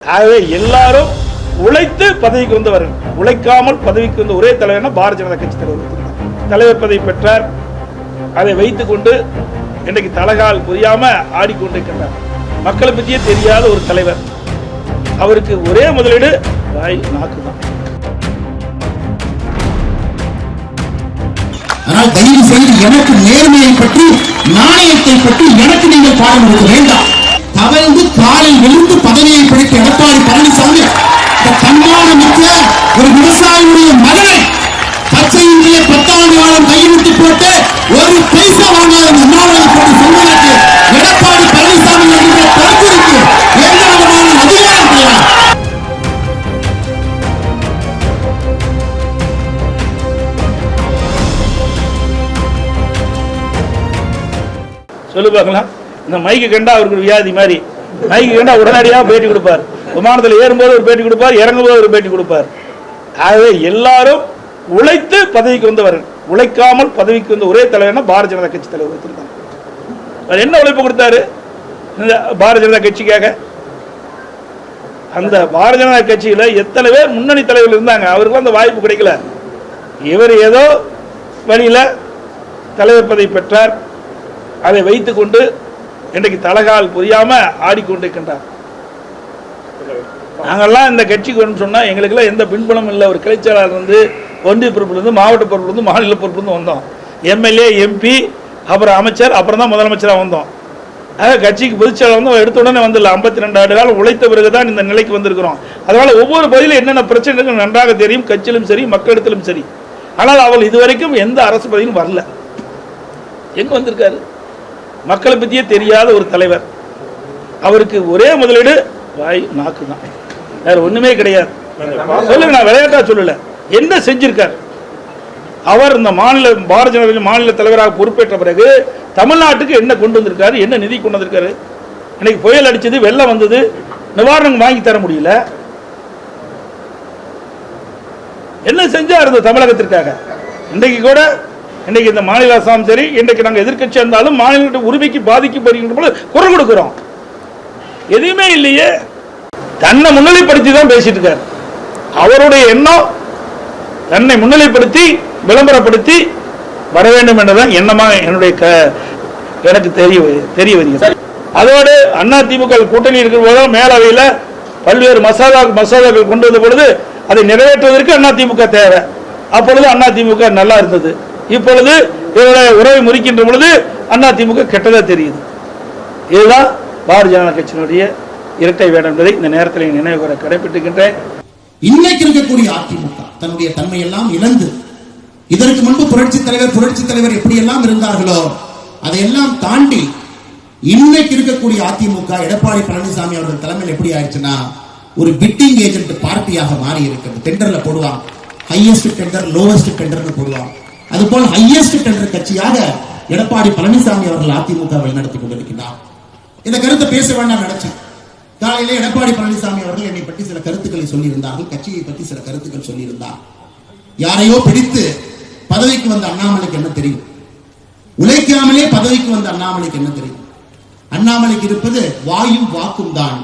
ஆகவே எல்லாரும் உழைத்து பதவிக்கு வந்தவர். உழைக்காமல் பதவிக்கு வந்த ஒரே தலைவர்னா பாரதிய ஜனதா கட்சி தலைவர் தலைவர் பதவி பெற்றார். அதை வைத்துக் கொண்டு இன்றைக்கு தலகால் புரியாம ஆடிக்கொண்டிருக்கிறார் மக்களை பற்றியே தெரியாத ஒரு தலைவர். அவருக்கு ஒரே முதலீடு வாய் நாக்கு தான் ஆனால் தயவு செய்து எனக்கு நேர்மையை பற்றி நாணயத்தை பற்றி எனக்கு நீங்கள் பாடம் கொடுக்க வேண்டாம். தவழ்ந்து காலில் விழுந்து பதவியை பிடித்த எடப்பாடி பழனிசாமி இந்த தன்மான மிக்க ஒரு விவசாயியுடைய மகனை பச்சை இந்திய பத்தாண்டு காலம் போட்டு ஒரு பைசா வாங்காத இந்த அண்ணாமலை போட்டு சொல்வதற்கு எடப்பாடி பழனிசாமி என்கிற கருத்திற்கு எந்த விதமான அதிகாரம் கிடையாது சொல்லு பார்க்கலாம். இந்த மைக்கு கண்டா அவருக்கு வியாதி மாதிரி. மைக்கு கண்டா உடனடியாக பேட்டி கொடுப்பார். விமானத்தில் ஏறும்போது ஒரு பேட்டி கொடுப்பார் இறங்கும்போது ஒரு பேட்டி கொடுப்பார். ஆகவே எல்லாரும் உழைத்து பதவிக்கு வந்தவர்கள் உழைக்காமல் பதவிக்கு வந்த ஒரே தலைவர்னா பாரதிய ஜனதா கட்சி தலைவர் ஒருத்தர் அவர் என்ன உழைப்பு கொடுத்தாரு? இந்த பாரதிய ஜனதா கட்சிக்காக. அந்த பாரதிய ஜனதா கட்சியில எத்தனை பேர் முன்னணி தலைவர்கள் இருந்தாங்க? அவருக்கும் அந்த வாய்ப்பு கிடைக்கல. இவர் ஏதோ வழியில தலைவர் பதவி பெற்றார். அதை வைத்துக்கொண்டு இன்றைக்கு தலகால் புரியாம ஆடிக்கொண்டிருக்கின்றார். நாங்கெல்லாம் இந்த கட்சிக்கு வரணும்னு சொன்னால் எங்களுக்கெல்லாம் எந்த பின்புலமும் இல்லை. ஒரு கிளைச்செயலாளர் வந்து ஒன்றிய பொறுப்புலேருந்து மாவட்ட பொறுப்புலேருந்து மாநில பொறுப்புலேருந்து வந்தோம். எம்எல்ஏ எம்பி அப்புறம் அமைச்சர் அப்புறம் தான் முதலமைச்சராக வந்தோம். அதாவது கட்சிக்கு பொதுச்செயலாளர் வந்து எடுத்த உடனே வந்துடல ஐம்பத்தி ரெண்டு ஆண்டு காலம் உழைத்த பிறகு தான் இந்த நிலைக்கு வந்திருக்கிறோம். அதனால் ஒவ்வொரு பகுதியில் என்னென்ன பிரச்சனைகள் நன்றாக தெரியும் கட்சியிலும் சரி மக்களிடத்திலும் சரி. ஆனால் அவள் இதுவரைக்கும் எந்த அரசு பதவியும் வரல. எங்கே வந்திருக்காரு? மக்களை பற்றியே தெரியாத ஒரு தலைவர். அவருக்கு ஒரே முதலீடு வாய் நாக்கு தான். வேற ஒண்ணுமே கிடையாது. சொல்லுங்க நான் விளையாட்டா சொல்லல. என்ன செஞ்சிருக்கார்? அவர் இந்த மாநில பாரதிய ஜனதா கட்சி மாநில தலைவராக பொறுப்பேற்ற பிறகு தமிழ்நாட்டுக்கு என்ன கொண்டு வந்திருக்காரு? என்ன நிதி கொண்டு வந்திருக்காரு? இன்னைக்கு புயல் அடிச்சது வெள்ளம் வந்தது நிவாரணம் வாங்கி தர முடியல. என்ன செஞ்சார் இந்த தமிழகத்திற்காக? இன்றைக்கு கூட இன்னைக்கு இந்த மாநில அரசாங்கம் சரி இன்றைக்கு நாங்கள் எதிர்க்கட்சி இருந்தாலும் மாநில உரிமைக்கு பாதிக்கப்படுகின்ற போல குரல் கொடுக்குறோம். எதுவுமே இல்லையே. தன்னை முன்னிலைப்படுத்தி தான் பேசிட்டு இருக்காரு. அவருடைய எண்ணம் தன்னை முன்னிலைப்படுத்தி விளம்பரப்படுத்தி வர வேண்டும் என்றுதான் எண்ணமாக என்னுடைய க எனக்கு தெரிய தெரிய வருகிறது. அதோடு அண்ணா திமுக கூட்டணி இருக்கிற போது மேலவையில் பல்வேறு மசோதா மசோதாக்கள் கொண்டு வந்த பொழுது அதை நிறைவேற்றுவதற்கு அண்ணா திமுக தேவை. அப்பொழுது அண்ணா திமுக நல்லா இருந்தது. இப்பொழுது இவருடைய உறவை முறிக்கின்ற பொழுது அண்ணா திமுக கெட்டதா தெரியுது. இதுதான் பாரதிய ஜனதா கட்சியினுடைய இரட்டை வேடம் என்பதை இந்த நேரத்தில் நினைவு கூற கடைபிடிக்கின்றேன் இன்னைக்கு இருக்கக்கூடிய அதிமுக தன்னுடைய தன்மை எல்லாம் இழந்து இதற்கு முன்பு புரட்சி தலைவர் புரட்சி தலைவர் எப்படியெல்லாம் இருந்தார்களோ அதையெல்லாம் தாண்டி இன்னைக்கு இருக்கக்கூடிய அதிமுக எடப்பாடி பழனிசாமி அவர்கள் தலைமையில் எப்படி ஆயிடுச்சுன்னா ஒரு பிட்டிங் ஏஜென்ட் பார்ட்டியாக மாறி இருக்கிறது டெண்டர்ல போடுவான் ஹையஸ்ட் டெண்டர் லோவஸ்ட் டெண்டர்னு போடுவான் அதுபோல் ஹையஸ்ட் டெண்டர் கட்சியாக எடப்பாடி பழனிசாமி அவர்கள் அதிமுக நடத்தி கொண்டிருக்கிறார். இந்த கருத்தை பேச வேண்டாம் நினைச்சேன். காலையிலே எடப்பாடி பழனிசாமி அவர்கள் என்னை பற்றி சில கருத்துக்களை சொல்லியிருந்தார்கள். கட்சியை பற்றி சில கருத்துக்கள் சொல்லியிருந்தார். யாரையோ பிடித்து பதவிக்கு வந்த அண்ணாமலைக்கு என்ன தெரியும்? உழைக்காமலே பதவிக்கு வந்த அண்ணாமலைக்கு என்ன தெரியும்? அண்ணாமலைக்கு இருப்பது வாயும் வாக்கும் தான்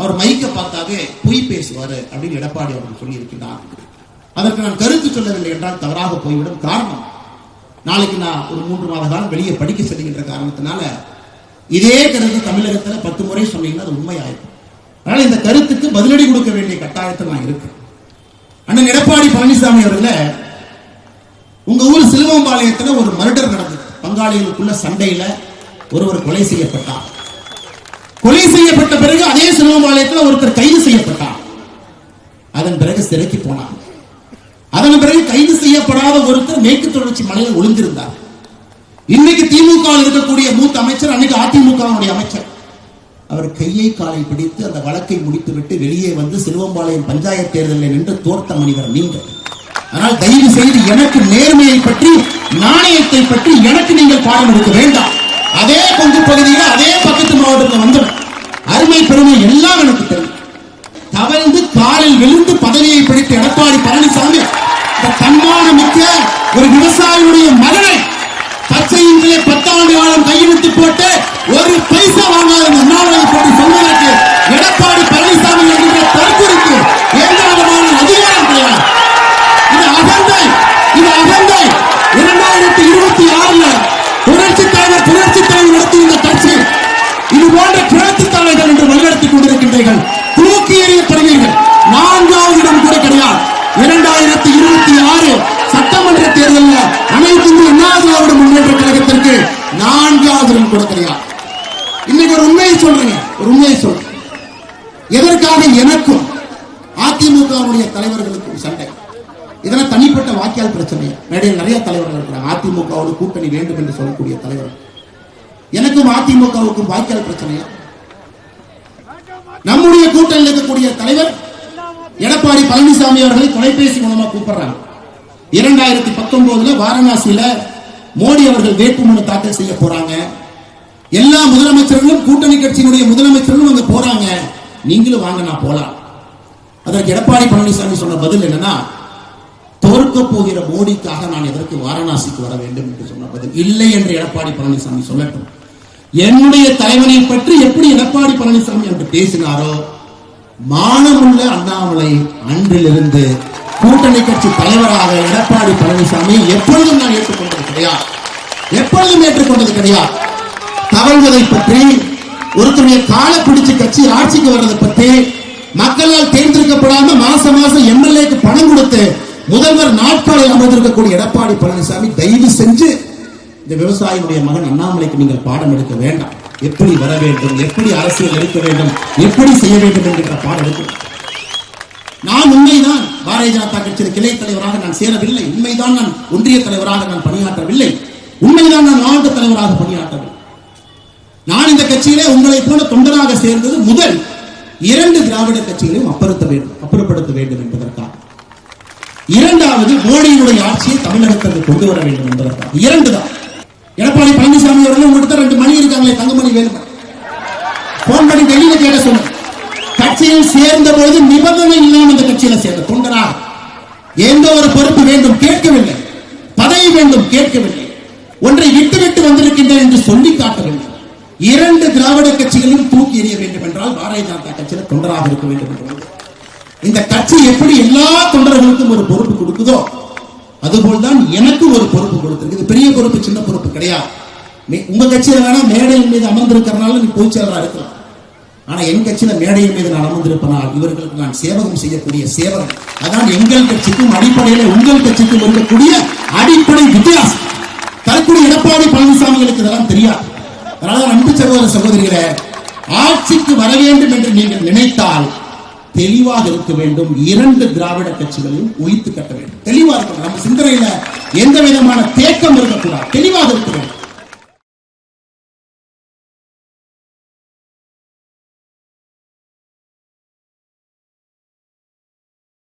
அவர் மைக்க பார்த்தாவே பொய் பேசுவாரு அப்படின்னு எடப்பாடி அவர்கள் சொல்லியிருக்கிறார். அதற்கு நான் கருத்து சொல்லவில்லை என்றால் தவறாக போய்விடும் காரணம். நாளைக்கு நான் ஒரு மூன்று மாத காலம் வெளியே படிக்க செல்கின்ற காரணத்தினால இதே கருத்து தமிழகத்துல பத்து முறை சொன்னீங்கன்னா அது உண்மையாயிருக்கும் அதனால இந்த கருத்துக்கு பதிலடி கொடுக்க வேண்டிய கட்டாயத்தில் நான் இருக்கேன். அண்ணன் எடப்பாடி பழனிசாமி அவர்கள உங்க ஊர் சிலுவம்பாளையத்தில் ஒரு மர்டர் நடந்தது. பங்காளிகளுக்குள்ள சண்டையில ஒருவர் கொலை செய்யப்பட்டார். கொலை செய்யப்பட்ட பிறகு அதே சிலுவம்பாளையத்தில் ஒருத்தர் கைது செய்யப்பட்டார். அதன் பிறகு சிறைக்கு போனார் அதன் பிறகு கைது செய்யப்படாத ஒருத்தர் மேற்கு தொடர்ச்சி மலையில் ஒளிந்திருந்தார். இன்னைக்கு திமுக இருக்கக்கூடிய மூத்த அமைச்சர் அன்னைக்கு அதிமுக அமைச்சர். அவர் கையை காலை பிடித்து அந்த வழக்கை முடித்துவிட்டு வெளியே வந்து சிலுவம்பாளையம் பஞ்சாயத்து தேர்தலில் நின்று தோர்த்த மனிதர் நீங்கள். ஆனால் தயவு செய்து எனக்கு நேர்மையை பற்றி நாணயத்தை பற்றி எனக்கு நீங்கள் பாடம் எடுக்க வேண்டாம். அதே பங்கு பகுதியில் அதே பக்கத்து மாவட்டத்தில் வந்தவன். அருமை பெருமை எல்லாம் எனக்கு ஒரு விவசாயியுடைய மகனை பச்சை இன்றிலே பத்தாண்டு காலம் கையெழுத்து போட்டு ஒரு பைசா வாங்காத அண்ணாமலை போட்டு சொல்வதற்கு எடப்பாடி பழனிசாமி என்கிற தற்கொலைக்கு எந்த விதமான அதிகாரம் கிடையாது இது அகந்தை இது அகந்தை. இரண்டாயிரத்தி இருபத்தி ஆறுல புரட்சி தலைவர் புரட்சி தலைவர் நடத்தி இந்த கட்சி இது போன்ற புரட்சி தலைவர்கள் என்று வழிநடத்திக் கொண்டிருக்கின்றீர்கள். தூக்கி எறியப்படுவீர்கள். நான்காவது இடம் கூட கிடையாது. இரண்டாயிரத்தி தேர்தலில் அனைத்து இந்திய அண்ணா திராவிட முன்னேற்ற கழகத்திற்கு நான்காவது இடம் கூட இன்னைக்கு ஒரு உண்மையை சொல்றேங்க ஒரு உண்மையை சொல்றேன். எதற்காக எனக்கும் அதிமுகவுடைய தலைவர்களுக்கும் சண்டை? இதெல்லாம் தனிப்பட்ட வாக்கியால் பிரச்சனை மேடையில் நிறைய தலைவர்கள் இருக்கிறாங்க. அதிமுகவோடு கூட்டணி வேண்டும் என்று சொல்லக்கூடிய தலைவர். எனக்கும் அதிமுகவுக்கும் வாக்கியால் பிரச்சனையா? நம்முடைய கூட்டணியில் இருக்கக்கூடிய தலைவர் எடப்பாடி பழனிசாமி அவர்களை தொலைபேசி மூலமா கூப்பிடுறாங்க. இரண்டாயிரத்தி பத்தொன்பதுல வாரணாசியில மோடி அவர்கள் வேட்புமனு தாக்கல் செய்ய போறாங்க. எல்லா முதலமைச்சர்களும் கூட்டணி கட்சியினுடைய முதலமைச்சர்களும் அங்க போறாங்க. நீங்களும் வாங்க நான் போலாம். அதற்கு எடப்பாடி பழனிசாமி சொன்ன பதில் என்னன்னா தோற்க போகிற மோடிக்காக நான் எதற்கு வாரணாசிக்கு வர வேண்டும் என்று சொன்ன பதில் இல்லை என்று எடப்பாடி பழனிசாமி சொல்லட்டும். என்னுடைய தலைவனை பற்றி எப்படி எடப்பாடி பழனிசாமி என்று பேசினாரோ மானமுள்ள அண்ணாமலை அன்றிலிருந்து கூட்டணி கட்சி தலைவராக எடப்பாடி பழனிசாமி எப்பொழுதும் நான் ஏற்றுக்கொண்டது கிடையாது. எப்பொழுதும் ஏற்றுக்கொண்டது கிடையாது. தவழ்வதை பற்றி ஒருத்தருடைய கால பிடிச்சு கட்சி ஆட்சிக்கு வர்றதை பற்றி மக்களால் தேர்ந்தெடுக்கப்படாம மாசம் மாசம் எம்எல்ஏக்கு பணம் கொடுத்து முதல்வர் நாட்காலில் அமர்ந்திருக்கக்கூடிய எடப்பாடி பழனிசாமி தயவு செஞ்சு இந்த விவசாயியுடைய மகன் அண்ணாமலைக்கு நீங்கள் பாடம் எடுக்க வேண்டாம். எப்படி வர வேண்டும் எப்படி அரசியல் எடுக்க வேண்டும் எப்படி செய்ய வேண்டும் என்கிற பாடம் எடுக்க நான் உண்மைதான். பாரதிய ஜனதா கட்சியின் கிளை தலைவராக நான் சேரவில்லை. உண்மைதான் நான் ஒன்றிய தலைவராக நான் பணியாற்றவில்லை. உண்மைதான் நான் மாவட்ட தலைவராக பணியாற்றவில்லை. நான் இந்த கட்சியிலே உங்களை போல தொண்டராக சேர்ந்தது முதல் இரண்டு திராவிட கட்சிகளையும் அப்புறத்த வேண்டும் அப்புறப்படுத்த வேண்டும் என்பதற்காக. இரண்டாவது மோடியினுடைய ஆட்சியை தமிழகத்திற்கு கொண்டு வர வேண்டும் என்பதற்காக. இரண்டு தான் எடப்பாடி பழனிசாமி அவர்கள் உங்கள்கிட்ட ரெண்டு மணி இருக்காங்களே தங்கமணி வேணும்? போன் பண்ணி வெளியில கேட்க சொன்னேன். கட்சியில் சேர்ந்த போது நிபந்தனை இல்லாமல் இந்த கட்சியில சேர்ந்த தொண்டரா? எந்த ஒரு பொறுப்பு வேண்டும் கேட்கவில்லை. பதவி வேண்டும் கேட்கவில்லை. ஒன்றை விட்டு விட்டு வந்திருக்கின்றேன் என்று சொல்லி காட்ட வேண்டும் இரண்டு திராவிட கட்சிகளும் தூக்கி எறிய வேண்டும் என்றால் பாரதிய ஜனதா கட்சியில தொண்டராக இருக்க வேண்டும் என்று இந்த கட்சி எப்படி எல்லா தொண்டர்களுக்கும் ஒரு பொறுப்பு கொடுக்குதோ அதுபோல்தான் எனக்கும் ஒரு பொறுப்பு கொடுத்திருக்கு. இது பெரிய பொறுப்பு சின்ன பொறுப்பு கிடையாது. உங்க கட்சியில வேணா மேடையின் மீது அமர்ந்திருக்கிறனால நீ பொதுச் செயலராக இருக்கலாம். ஆனா என் கட்சியில மேடையின் மீது நான் அமர்ந்திருப்பனால் இவர்களுக்கு நான் சேவகம் செய்யக்கூடிய சேவகம். அதான் எங்கள் கட்சிக்கும் அடிப்படையில உங்கள் கட்சிக்கும் இருக்கக்கூடிய அடிப்படை வித்தியாசம். தற்கொலை எடப்பாடி பழனிசாமிகளுக்கு இதெல்லாம் தெரியாது. அதனால அன்பு சகோதர சகோதரிகளே ஆட்சிக்கு வர வேண்டும் என்று நீங்கள் நினைத்தால் தெளிவாக இருக்க வேண்டும். இரண்டு திராவிட கட்சிகளையும் ஒழித்து கட்ட வேண்டும். தெளிவாக இருக்கணும். நம்ம சிந்தனையில எந்த விதமான தேக்கம் இருக்கக்கூடாது. தெளிவாக இருக்க வேண்டும்.